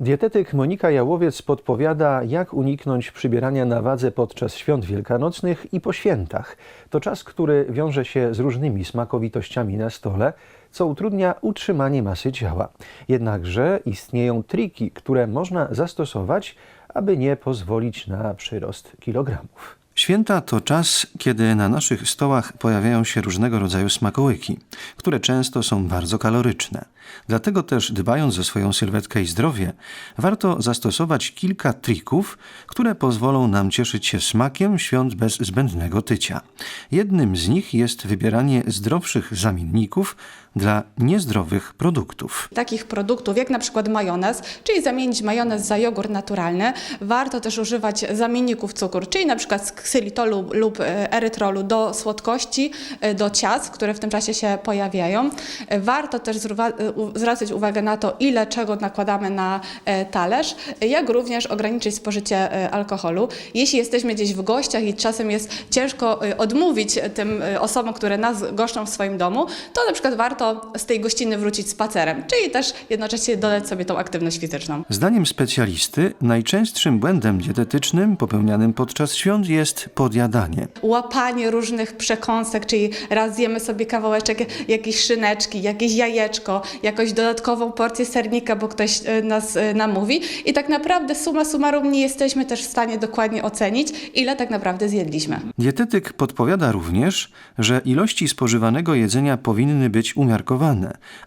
Dietetyk Monika Jałowiec podpowiada, jak uniknąć przybierania na wadze podczas świąt wielkanocnych i po świętach. To czas, który wiąże się z różnymi smakowitościami na stole, co utrudnia utrzymanie masy ciała. Jednakże istnieją triki, które można zastosować, aby nie pozwolić na przyrost kilogramów. Święta to czas, kiedy na naszych stołach pojawiają się różnego rodzaju smakołyki, które często są bardzo kaloryczne. Dlatego też, dbając o swoją sylwetkę i zdrowie, warto zastosować kilka trików, które pozwolą nam cieszyć się smakiem świąt bez zbędnego tycia. Jednym z nich jest wybieranie zdrowszych zamienników dla niezdrowych produktów. takich produktów jak na przykład majonez, czyli zamienić majonez za jogurt naturalny. Warto też używać zamienników cukru, czyli na przykład ksylitolu lub e, erytrolu do słodkości, e, do ciast, które w tym czasie się pojawiają. E, Warto też zwracać uwagę na to, ile czego nakładamy na talerz, jak również ograniczyć spożycie alkoholu. Jeśli jesteśmy gdzieś w gościach i czasem jest ciężko odmówić tym osobom, które nas goszczą w swoim domu, to na przykład warto z tej gościny wrócić spacerem, czyli też jednocześnie dodać sobie tą aktywność fizyczną. Zdaniem specjalisty, najczęstszym błędem dietetycznym popełnianym podczas świąt jest podjadanie. Łapanie różnych przekąsek, czyli raz zjemy sobie kawałeczek jakiejś szyneczki, jakieś jajeczko, jakąś dodatkową porcję sernika, bo ktoś e, nas e, namówi i tak naprawdę suma summarum nie jesteśmy też w stanie dokładnie ocenić, ile tak naprawdę zjedliśmy. Dietetyk podpowiada również, że ilości spożywanego jedzenia powinny być umiarkowane,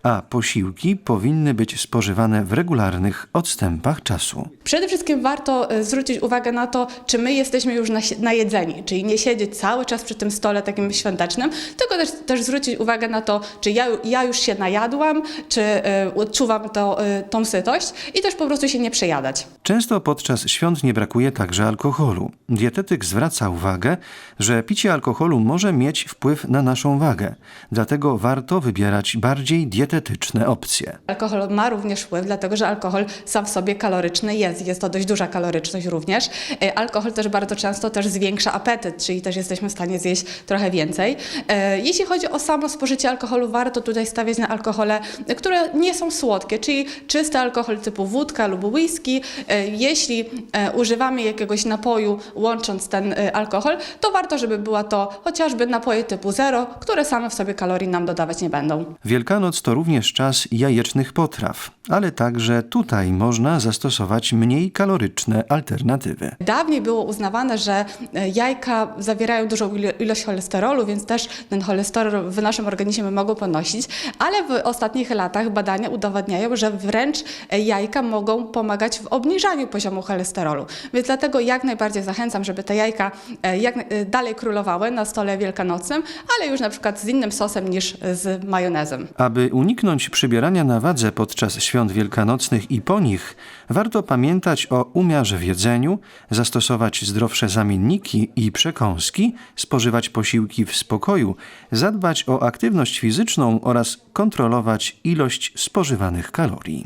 a posiłki powinny być spożywane w regularnych odstępach czasu. Przede wszystkim warto e, zwrócić uwagę na to, czy my jesteśmy już najedzeni, czyli nie siedzieć cały czas przy tym stole takim świątecznym, tylko też, też zwrócić uwagę na to, czy ja, ja już się najadłam, czy e, odczuwam to, e, tą sytość i też po prostu się nie przejadać. Często podczas świąt nie brakuje także alkoholu. Dietetyk zwraca uwagę, że picie alkoholu może mieć wpływ na naszą wagę, dlatego warto wybierać bardziej dietetyczne opcje. Alkohol ma również wpływ, dlatego że alkohol sam w sobie kaloryczny jest. Jest to dość duża kaloryczność również. E, Alkohol też bardzo często też zwiększa apetyt, czyli też jesteśmy w stanie zjeść trochę więcej. E, Jeśli chodzi o samo spożycie alkoholu, warto tutaj stawiać na alkohole, które nie są słodkie, czyli czysty alkohol typu wódka lub whisky. E, Jeśli używamy jakiegoś napoju łącząc ten alkohol, to warto, żeby była to chociażby napoje typu zero, które same w sobie kalorii nam dodawać nie będą. Wielkanoc to również czas jajecznych potraw, ale także tutaj można zastosować mniej kaloryczne alternatywy. Dawniej było uznawane, że e, jajka zawierają dużą ilo- ilość cholesterolu, więc też ten cholesterol w naszym organizmie mogą ponosić, ale w ostatnich latach badania udowadniają, że wręcz e, jajka mogą pomagać w obniżaniu poziomu cholesterolu. Więc dlatego jak najbardziej zachęcam, żeby te jajka e, jak, dalej królowały na stole wielkanocnym, ale już na przykład z innym sosem niż z Aby uniknąć przybierania na wadze podczas świąt wielkanocnych i po nich, warto pamiętać o umiarze w jedzeniu, zastosować zdrowsze zamienniki i przekąski, spożywać posiłki w spokoju, zadbać o aktywność fizyczną oraz kontrolować ilość spożywanych kalorii.